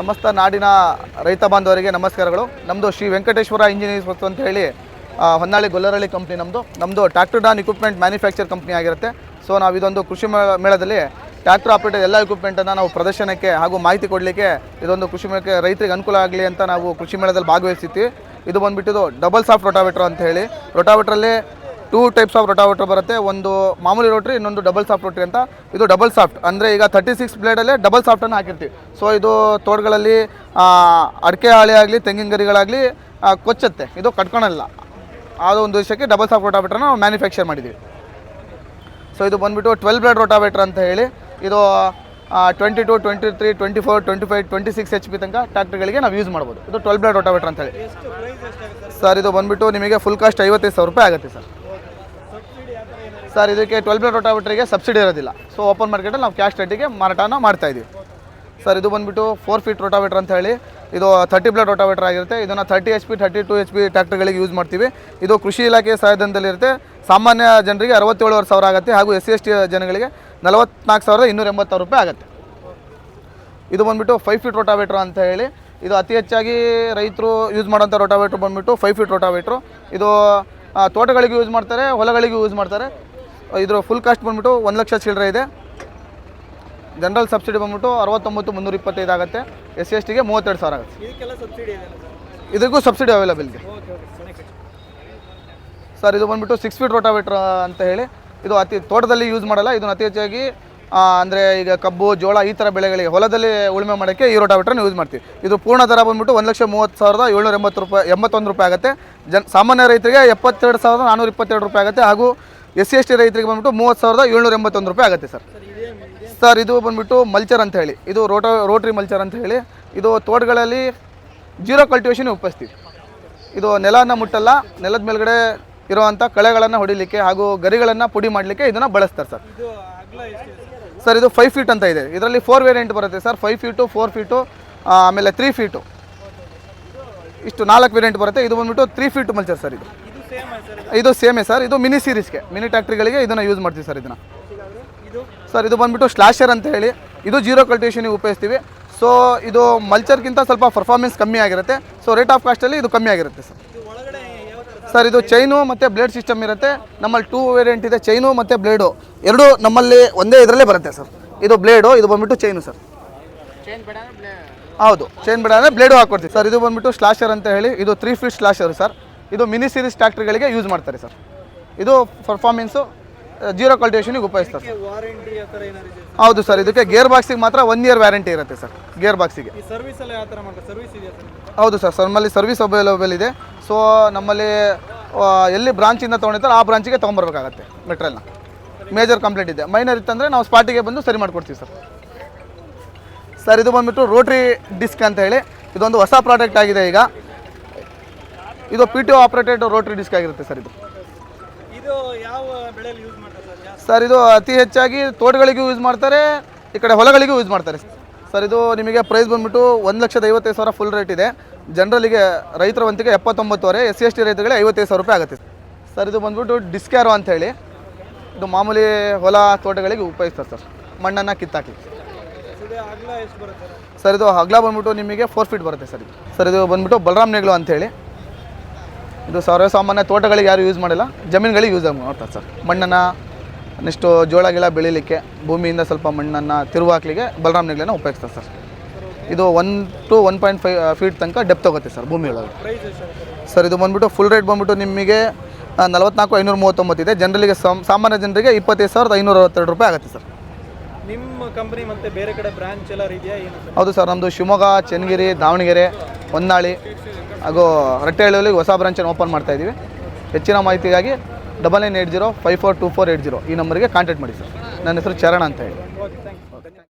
ಸಮಸ್ತ ನಾಡಿನ ರೈತ ಬಾಂಧವರಿಗೆ ನಮಸ್ಕಾರಗಳು. ನಮ್ಮದು ಶ್ರೀ ವೆಂಕಟೇಶ್ವರ ಇಂಜಿನಿಯರ್ಸ್ ವಸ್ತು ಅಂತ ಹೇಳಿ ಹೊನ್ನಾಳಿ ಗೊಲ್ಲರಳ್ಳಿ ಕಂಪ್ನಿ ನಮ್ಮದು ನಮ್ಮದು tractor drawn equipment manufacture company ಆಗಿರುತ್ತೆ. ಸೊ ನಾವು ಇದೊಂದು ಕೃಷಿ ಮೇಳದಲ್ಲಿ ಟ್ಯಾಕ್ಟರ್ ಆಪರೇಟರ್ ಎಲ್ಲ ಇಕ್ವಿಪ್ಮೆಂಟನ್ನು ನಾವು ಪ್ರದರ್ಶನಕ್ಕೆ ಹಾಗೂ ಮಾಹಿತಿ ಕೊಡಲಿಕ್ಕೆ ಇದೊಂದು ಕೃಷಿ ಮೇಳಕ್ಕೆ ರೈತರಿಗೆ ಅನುಕೂಲ ಆಗಲಿ ಅಂತ ನಾವು ಕೃಷಿ ಮೇಳದಲ್ಲಿ ಭಾಗವಹಿಸ್ತೀವಿ ಇದು ಬಂದುಬಿಟ್ಟಿದ್ದು ಡಬಲ್ ಸಾಫ್ಟ್ ರೊಟಾವೇಟ್ರ್ ಅಂತ ಹೇಳಿ. ರೊಟಾವೇಟ್ರಲ್ಲಿ ಟೂ ಟೈಪ್ಸ್ ಆಫ್ ರೊಟಾವೇಟರ್ ಬರುತ್ತೆ. ಒಂದು ಮಾಮೂಲಿ ರೋಟ್ರಿ ಇನ್ನೊಂದು ಡಬಲ್ ಸಾಫ್ಟ್ ರೋಟ್ರಿ ಅಂತ. ಇದು ಡಬಲ್ ಸಾಫ್ಟ್ ಅಂದರೆ ಈಗ ತರ್ಟಿ ಸಿಕ್ಸ್ ಬ್ಲೇಡಲ್ಲೇ ಡಬಲ್ ಸಾಫ್ಟನ್ನು ಹಾಕಿರ್ತೀವಿ. ಸೊ ಇದು ತೋಟಗಳಲ್ಲಿ ಅಡಿಕೆ ಹಾಳೆ ಆಗಲಿ ತೆಂಗಿನ ಗರಿಗಳಾಗಲಿ ಕೊಚ್ಚತ್ತೆ. ಇದು ಕಟ್ಕೊಳಲ್ಲ. ಅದು ಒಂದು ವಿಷಯಕ್ಕೆ ಡಬಲ್ ಸಾಫ್ಟ್ ರೋಟಾವೇಟ್ರನ್ನ ನಾವು ಮ್ಯಾನುಫ್ಯಾಕ್ಚರ್ ಮಾಡಿದ್ದೀವಿ ಸೊ ಇದು ಬಂದುಬಿಟ್ಟು ಟ್ವೆಲ್ ಬ್ಲೇಡ್ ರೋಟಾವೇಟ್ರ್ ಅಂತ ಹೇಳಿ ಇದು twenty two twenty three twenty four twenty five twenty six H P ತನಕ ಟ್ರ್ಯಾಕ್ಟರ್ಗಳಿಗೆ ನಾವು ಯೂಸ್ ಮಾಡ್ಬೋದು. ಇದು ಟ್ವೆಲ್ ಬ್ಲೇಡ್ ರೋಟಾವೇಟ್ರ್ ಅಂತ ಹೇಳಿ. ಸರ್? ಇದು ಬಂದುಬಿಟ್ಟು ನಿಮಗೆ ಫುಲ್ ಕಾಸ್ಟ್ ಐವತ್ತೈದು ಸಾವಿರ ರೂಪಾಯಿ ಆಗುತ್ತೆ ಸರ್. ಸರ್, ಇದಕ್ಕೆ ಟ್ವೆಲ್ ಬ್ಲೇಡ್ ರೋಟಾವೇಟ್ರಿಗೆ ಸಬ್ಸಿಡಿ ಇರೋದಿಲ್ಲ. ಸೊ ಓಪನ್ ಮಾರ್ಕೆಟಲ್ಲಿ ನಾವು ಕ್ಯಾಶ್ ರೇಟಿಗೆ ಮಾರಾಟನ ಮಾಡ್ತಾ ಇದ್ದೀವಿ ಸರ್ ಇದು ಬಂದುಬಿಟ್ಟು ಫೋರ್ ಫೀಟ್ ರೋಟಾವೇಟ್ರ್ ಅಂತ ಹೇಳಿ, ಇದು ತರ್ಟಿ ಬ್ಲೇಡ್ ರೋಟಾವೇಟ್ರ್ ಆಗಿರುತ್ತೆ. ಇದನ್ನು thirty H P thirty two H P ಟ್ರ್ಯಾಕ್ಟರ್ಗಳಿಗೆ use ಮಾಡ್ತೀವಿ. ಇದು ಕೃಷಿ ಇಲಾಖೆ ಸಹಾಯಧನದಲ್ಲಿರುತ್ತೆ ಸಾಮಾನ್ಯ ಜನರಿಗೆ ಅರವತ್ತೇಳುವರೆ ಸಾವಿರ ಆಗುತ್ತೆ ಹಾಗೂ ಎಸ್ ಸಿ ಎಸ್ ಟಿ ಜನಗಳಿಗೆ ನಲವತ್ನಾಲ್ಕು ಸಾವಿರದ ಇನ್ನೂರ ಎಂಬತ್ತಾರು ರೂಪಾಯಿ ಆಗುತ್ತೆ. ಇದು ಬಂದುಬಿಟ್ಟು ಫೈವ್ ಫೀಟ್ ರೋಟಾವೇಟ್ರ್ ಅಂತ ಹೇಳಿ, ಇದು ಅತಿ ಹೆಚ್ಚಾಗಿ ರೈತರು ಯೂಸ್ ಮಾಡೋಂಥ ರೋಟಾವೇಟ್ರ್ ಬಂದುಬಿಟ್ಟು ಫೈವ್ ಫೀಟ್ ರೋಟಾವೇಟ್ರು ಇದು ತೋಟಗಳಿಗೆ ಯೂಸ್ ಮಾಡ್ತಾರೆ ಹೊಲಗಳಿಗೆ ಯೂಸ್ ಮಾಡ್ತಾರೆ. ಇದ್ರ ಫುಲ್ ಕಾಸ್ಟ್ ಬಂದ್ಬಿಟ್ಟು ಒಂದು ಲಕ್ಷ ಚಿಲ್ಲರೆ ಇದೆ. ಜನರಲ್ ಸಬ್ಸಿಡಿ ಬಂದ್ಬಿಟ್ಟು ಅರವತ್ತೊಂಬತ್ತು ಮುನ್ನೂರ ಇಪ್ಪತ್ತೈದು ಆಗುತ್ತೆ. ಎಸ್ ಸಿ ಎಸ್ ಟಿಗೆ ಮೂವತ್ತೆರಡು ಸಾವಿರ ಆಗುತ್ತೆ. ಇದಕ್ಕೂ ಸಬ್ಸಿಡಿ ಅವೈಲೇಬಲ್ ಇದೆ ಸರ್ ಇದು ಬಂದ್ಬಿಟ್ಟು ಸಿಕ್ಸ್ ಫೀಟ್ ರೋಟಾವೇಟ್ರ್ ಅಂತ ಹೇಳಿ ಇದು ಅತಿ ತೋಟದಲ್ಲಿ ಯೂಸ್ ಮಾಡಲ್ಲ ಇದನ್ನು ಅತಿ ಹೆಚ್ಚಾಗಿ ಅಂದರೆ ಈಗ ಕಬ್ಬು, ಜೋಳ ಈ ಥರ ಬೆಳೆಗಳಿಗೆ ಹೊಲದಲ್ಲಿ ಉಳುಮೆ ಮಾಡೋಕ್ಕೆ ಈ ರೋಟಾವೇಟ್ರನ್ನ ಯೂಸ್ ಮಾಡ್ತೀವಿ. ಇದು ಪೂರ್ಣ ದರ ಬಂದ್ಬಿಟ್ಟು ಒಂದು ಲಕ್ಷ ಮೂವತ್ತು ಸಾವಿರದ ಏಳ್ನೂರ ಎಂಬತ್ತು ರೂಪಾಯಿ, ಎಂಬತ್ತೊಂದು ರೂಪಾಯಿ ಆಗುತ್ತೆ. ಜನ, ಸಾಮಾನ್ಯ ರೈತರಿಗೆ ಎಪ್ಪತ್ತೆರಡು ಸಾವಿರದ ನಾನ್ನೂರ ಇಪ್ಪತ್ತೆರಡು ರೂಪಾಯಿ ಆಗುತ್ತೆ ಹಾಗೂ ಎಸ್ ಸಿ ಎಸ್ ಟಿ ರೈತರಿಗೆ ಬಂದ್ಬಿಟ್ಟು ಮೂವತ್ತು ಸಾವಿರದ ಏಳ್ನೂರ ಎಂಬತ್ತೊಂದು ರೂಪಾಯಿ ಆಗುತ್ತೆ ಸರ್. ಸರ್, ಇದೇ ಬಂದ್ಬಿಟ್ಟು ಮಲ್ಚರ್ ಅಂತ ಹೇಳಿ. ಇದು ರೋಟ, ರೋಟ್ರಿ ಮಲ್ಚರ್ ಅಂತ ಹೇಳಿ. ಇದು ತೋಟಗಳಲ್ಲಿ ಜೀರೋ ಕಲ್ಟಿವೇಷನ್ ಉಪಯೋಗಿಸ್ತೀವಿ ಇದು ನೆಲನ ಮುಟ್ಟಲ್ಲ, ನೆಲದ ಮೇಲ್ಗಡೆ ಇರುವಂಥ ಕಳೆಗಳನ್ನು ಹೊಡಿಲಿಕ್ಕೆ ಹಾಗೂ ಗರಿಗಳನ್ನು ಪುಡಿ ಮಾಡಲಿಕ್ಕೆ ಇದನ್ನು ಬಳಸ್ತಾರೆ ಸರ್. ಸರ್? ಇದು ಫೈವ್ ಫೀಟ್ ಅಂತ ಇದೆ. ಇದರಲ್ಲಿ ಫೋರ್ ವೇರಿಯಂಟ್ ಬರುತ್ತೆ sir. Five feet four feet ಆಮೇಲೆ ತ್ರೀ ಫೀಟು ಇಷ್ಟು ನಾಲ್ಕು ವೇರಿಯಂಟ್ ಬರುತ್ತೆ. ಇದು ಬಂದ್ಬಿಟ್ಟು ತ್ರೀ ಫೀಟ್ ಮಲ್ಚರ್ ಸರ್ ಇದು. ಇದು ಸೇಮ್ ಸರ್ ಇದು? ಸೇಮೇ ಸರ್. ಇದು ಮಿನಿ ಸೀರೀಸ್ಗೆ ಮಿನಿ ಟ್ಯಾಕ್ಟ್ರಿಗಳಿಗೆ ಇದನ್ನು ಯೂಸ್ ಮಾಡ್ತೀವಿ ಸರ್ ಇದನ್ನು. ಸರ್ ಇದು ಬಂದ್ಬಿಟ್ಟು ಸ್ಲಾಶರ್ ಅಂತ ಹೇಳಿ. ಇದು ಜೀರೋ ಕಲ್ಟಿವೇಷನಿಗೆ ಉಪಯೋಗಿಸ್ತೀವಿ. ಸೊ ಇದು ಮಲ್ಚರ್ಗಿಂತ ಸ್ವಲ್ಪ ಪರ್ಫಾರ್ಮೆನ್ಸ್ ಕಮ್ಮಿ ಆಗಿರುತ್ತೆ. ಸೊ ರೇಟ್ ಆಫ್ ಕಾಸ್ಟಲ್ಲಿ ಇದು ಕಮ್ಮಿ ಆಗಿರುತ್ತೆ ಸರ್ ಇದು ಒಳಗಡೆ ಯಾವ ಥರ ಸರ್ ಇದು ಚೈನು ಮತ್ತು ಬ್ಲೇಡ್ ಸಿಸ್ಟಮ್ ಇರುತ್ತೆ. ನಮ್ಮಲ್ಲಿ ಟೂ ವೇರಿಯಂಟ್ ಇದೆ ಚೈನು ಮತ್ತು ಬ್ಲೇಡು ಎರಡು ನಮ್ಮಲ್ಲಿ ಒಂದೇ ಇದರಲ್ಲೇ ಬರುತ್ತೆ ಸರ್ ಇದು ಬ್ಲೇಡು ಇದು ಬಂದ್ಬಿಟ್ಟು ಚೈನು ಸರ್ ಹೌದು ಚೈನ್ ಬೇಡ ಅಂದರೆ ಬ್ಲೇಡು ಹಾಕ್ಕೊಡ್ತೀವಿ ಸರ್ ಇದು ಬಂದ್ಬಿಟ್ಟು ಸ್ಲಾಶರ್ ಅಂತ ಹೇಳಿ ಇದು ತ್ರೀ ಫೀಟ್ ಸ್ಲಾಶರ್ ಸರ್ ಇದು ಮಿನಿ ಸೀರೀಸ್ ಟ್ಯಾಕ್ಟ್ರಿಗಳಿಗೆ ಯೂಸ್ ಮಾಡ್ತಾರೆ ಸರ್ ಇದು ಪರ್ಫಾರ್ಮೆನ್ಸು ಜೀರೋ ಕಲ್ಟಿವೇಷನಿಗೆ ಉಪಯೋಗಿಸ್ತಾರೆ ಸರ್. ಹೌದು ಸರ್ ಇದಕ್ಕೆ ಗೇರ್ ಬಾಕ್ಸಿಗೆ ಮಾತ್ರ ಒನ್ ಇಯರ್ ವ್ಯಾರಂಟಿ ಇರುತ್ತೆ ಸರ್ ಗೇರ್ ಬಾಕ್ಸಿಗೆ ಹೌದು ಸರ್ ಸರ್ ನಮ್ಮಲ್ಲಿ ಸರ್ವಿಸ್ ಅವೈಲೇಬಲ್ ಇದೆ. ಸೊ ನಮ್ಮಲ್ಲಿ ಎಲ್ಲಿ ಬ್ರಾಂಚಿಂದ ತೊಗೊಂಡಿರ್ತಾರೆ ಆ ಬ್ರಾಂಚಿಗೆ ತೊಗೊಂಬರ್ಬೇಕಾಗತ್ತೆ ಮೆಟ್ರಲ್ನ ಮೇಜರ್ ಕಂಪ್ಲೇಂಟ್ ಇದೆ. ಮೈನರ್ ಇತ್ತಂದರೆ ನಾವು ಸ್ಪಾಟಿಗೆ ಬಂದು ಸರಿ ಮಾಡಿಕೊಡ್ತೀವಿ ಸರ್. ಸರ್ ಇದು ಬಂದುಬಿಟ್ಟು ರೋಟ್ರಿ ಡಿಸ್ಕ್ ಅಂತ ಹೇಳಿ ಇದೊಂದು ಹೊಸ ಪ್ರಾಡಕ್ಟ್ ಆಗಿದೆ ಈಗ. ಇದು P T operated rotary disc ಆಗಿರುತ್ತೆ ಸರ್ ಇದು. ಇದು ಯಾವ ಬೆಳೆಯಲ್ಲಿ ಯೂಸ್ ಮಾಡ್ತಾರೆ ಸರ್ ಜಾಸ್ತಿ? ಸರ್ ಇದು ಅತಿ ಹೆಚ್ಚಾಗಿ ತೋಟಗಳಿಗೂ ಯೂಸ್ ಮಾಡ್ತಾರೆ ಈ ಕಡೆ ಹೊಲಗಳಿಗೂ ಯೂಸ್ ಮಾಡ್ತಾರೆ. ಸರ್ ಇದು ನಿಮಗೆ ಪ್ರೈಸ್ ಬಂದ್ಬಿಟ್ಟು ಒಂದು ಲಕ್ಷದ ಐವತ್ತೈದು ಸಾವಿರ ಫುಲ್ ರೇಟ್ ಇದೆ. ಜನರಲ್ಲಿಗೆ ರೈತರ ವಂತಿಗೆ ಎಪ್ಪತ್ತೊಂಬತ್ತುವರೆ ಎಸ್ ಸಿ ಎಸ್ ಟಿ ರೈತಗಳಿಗೆ ಐವತ್ತೈದು ಸಾವಿರ ರೂಪಾಯಿ ಆಗುತ್ತೆ. ಸರ್ ಇದು ಬಂದ್ಬಿಟ್ಟು ಡಿಸ್ಕ್ಯಾರೋ ಅಂತ ಹೇಳಿ ಇದು ಮಾಮೂಲಿ ಹೊಲ ತೋಟಗಳಿಗೆ ಉಪಯೋಗಿಸ್ತಾರೆ ಸರ್. ಮಣ್ಣನ್ನು ಕಿತ್ತಾಕಿ. ಇದು ಅಗಲ ಎಷ್ಟು ಬರುತ್ತೆ ಸರ್? ಇದು ಹಗ್ಲ ಬಂದ್ಬಿಟ್ಟು ನಿಮಗೆ ಫೋರ್ ಫೀಟ್ ಬರುತ್ತೆ ಸರ್ ಇದು. ಸರ್ ಇದು ಬಂದ್ಬಿಟ್ಟು ಬಲರಾಮ್ ನೇಗ್ಲು ಅಂತೇಳಿ ಇದು ಸರ್ವಸಾಮಾನ್ಯ ತೋಟಗಳಿಗೆ ಯಾರು ಯೂಸ್ ಮಾಡಿಲ್ಲ, ಜಮೀನುಗಳಿಗೆ ಯೂಸ್ ಮಾಡ್ತಾರೆ ಸರ್ ಮಣ್ಣನ್ನು ನೆಕ್ಸ್ಟು ಜೋಳ, ಗಿಳ ಬೆಳೀಲಿಕ್ಕೆ ಭೂಮಿಯಿಂದ ಸ್ವಲ್ಪ ಮಣ್ಣನ್ನು ತಿರುವು ಹಾಕ್ಲಿಕ್ಕೆ ಬಲರಾಮ್ ನೆಗ್ಲನ್ನು ಉಪಯೋಗಿಸ್ತಾರೆ ಸರ್ ಇದು one two one point five feet ತನಕ ಡೆಪ್ತ್ ಹೋಗುತ್ತೆ ಸರ್ ಭೂಮಿ ಒಳಗೆ. ಸರ್ ಇದು ಬಂದುಬಿಟ್ಟು ಫುಲ್ ರೇಟ್ ಬಂದುಬಿಟ್ಟು ನಿಮಗೆ ನಲವತ್ತ್ನಾಲ್ಕು ಐನೂರ ಮೂವತ್ತೊಂಬತ್ತಿದೆ ಜನರಿಗೆ ಸಾಮ್- ಸಾಮಾನ್ಯ ಜನರಿಗೆ ಇಪ್ಪತ್ತೈದು ಸಾವಿರದ ಐನೂರ ಅರವತ್ತೆರಡು ರೂಪಾಯಿ ಆಗುತ್ತೆ ಸರ್ ನಿಮ್ಮ ಕಂಪನಿ ಮತ್ತೆ ಬೇರೆ ಕಡೆ ಬ್ರಾಂಚ್ ಎಲ್ಲ ಇದೆಯಾ ಏನು ಹೌದು ಸರ್ ನಮ್ಮದು ಶಿವಮೊಗ್ಗ ಚನ್ನಗಿರಿ ದಾವಣಗೆರೆ ಹೊನ್ನಾಳಿ ಹಾಗೂ ರಟ್ಟೆಹಳ್ಳಿಯಲ್ಲಿ ಹೊಸ ಬ್ರಾಂಚನ್ನು ಓಪನ್ ಮಾಡ್ತಾ ಇದ್ದೀವಿ. ಹೆಚ್ಚಿನ ಮಾಹಿತಿಗಾಗಿ double nine eight zero five four two four eight zero ಈ ನಂಬರ್ಗೆ ಕಾಂಟ್ಯಾಕ್ಟ್ ಮಾಡಿ ಸರ್. ನನ್ನ ಹೆಸರು ಚರಣ ಅಂತ ಹೇಳಿ. Okay thank you